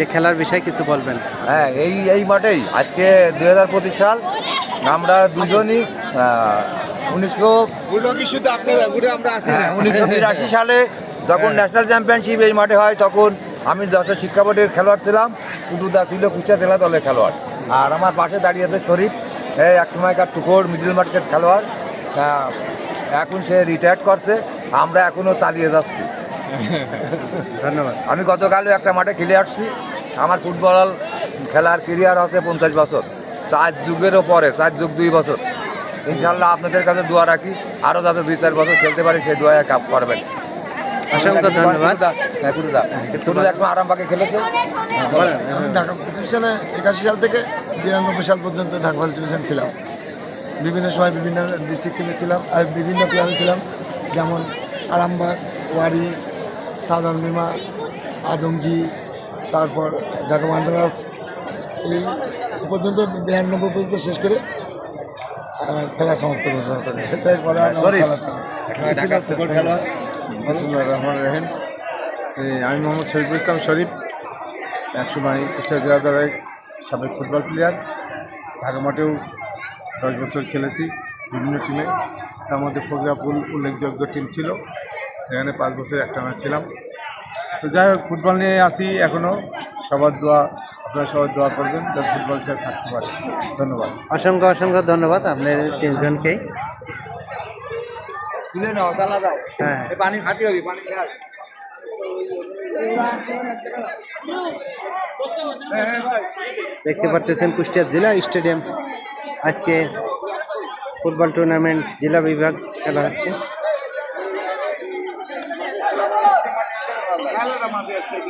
যে খেলার বিষয়ে কিছু বলবেন? হ্যাঁ এই এই মাঠেই। আজকে দুই হাজার পঁচিশ সাল আমরা দুজনই উনিশশো হ্যাঁ, উনিশশো বিরাশি সালে যখন ন্যাশনাল চ্যাম্পিয়নশিপ এই মাঠে হয় তখন আমি যত শিক্ষা বোর্ডের খেলোয়াড় ছিলাম টুটু দা ছিল কুচা জেলা দলের খেলোয়াড়। আর আমার পাশে দাঁড়িয়ে আছে শরীফ এই এক সময়কার টুকোর মিডল মার্কেট খেলোয়াড়। তা এখন সে রিটায়ার্ড করছে আমরা এখনও চালিয়ে যাচ্ছি। ধন্যবাদ আমি গতকালও একটা মাঠে খেলে আসছি। আমার ফুটবল খেলার কেরিয়ার আছে পঞ্চাশ বছর। চার যুগেরও পরে চার যুগ দুই বছর। ইনশাল্লাহ আপনাদের কাছে দোয়া রাখি আরও যাতে দুই চার বছর খেলতে পারি সেই দোয়া কাপ করবেন। অসংখ্য ধন্যবাদ। হ্যাঁ কুটুদা কুটুদা একদম আরামবাগে খেলেছে। ঢাকা প্রতিষ্ঠানে একাশি সাল থেকে বিরানব্বই সাল পর্যন্ত ঢাকা ছিলাম। বিভিন্ন সময় বিভিন্ন ডিস্ট্রিক্ট থেকে ছিলাম আর বিভিন্ন ক্লাবে ছিলাম। যেমন আরামবাগ ওয়ারি সাধারণ বিমা আদমজি তারপর ঢাকা মান্ডারাস এই পর্যন্ত বিরানব্বই পর্যন্ত শেষ করে আমার খেলা সমাপ্ত ঘোষণা করে তারপরে আর আমার শরীফ। খেলা চলে না। ঢাকা ফুটবল খেলোয়াড় বিসমুল্লাহ রহমান আমি মোহাম্মদ শরীফুল ইসলাম শরীফ একসময় কুষ্টিয়া জেলা দলের সাবেক ফুটবল প্লেয়ার। ঢাকা মাঠেও দশ বছর খেলেছি বিভিন্ন টিমে তার মধ্যে ফোগ্রাপুল উল্লেখযোগ্য টিম ছিল। সেখানে পাঁচ বছর একটা ম্যাচ ছিলাম তো যাই হোক ফুটবল নিয়ে আসি এখনও সবার দোয়া আপনারা সবার দোয়া করবেন যাতে ফুটবল সে থাকতে পারে। ধন্যবাদ। অসংখ্য অসংখ্য ধন্যবাদ আপনাদের তিনজনকেই। তুলে নাও চালা দাও। হ্যাঁ। পানি খাতি হবি পানি খাস দেখতে পারতেছেন কুষ্টিয়া জেলা স্টেডিয়াম। আজকে ফুটবল টুর্নামেন্ট জেলা বিভাগ খেলা হচ্ছে। Jálala más de este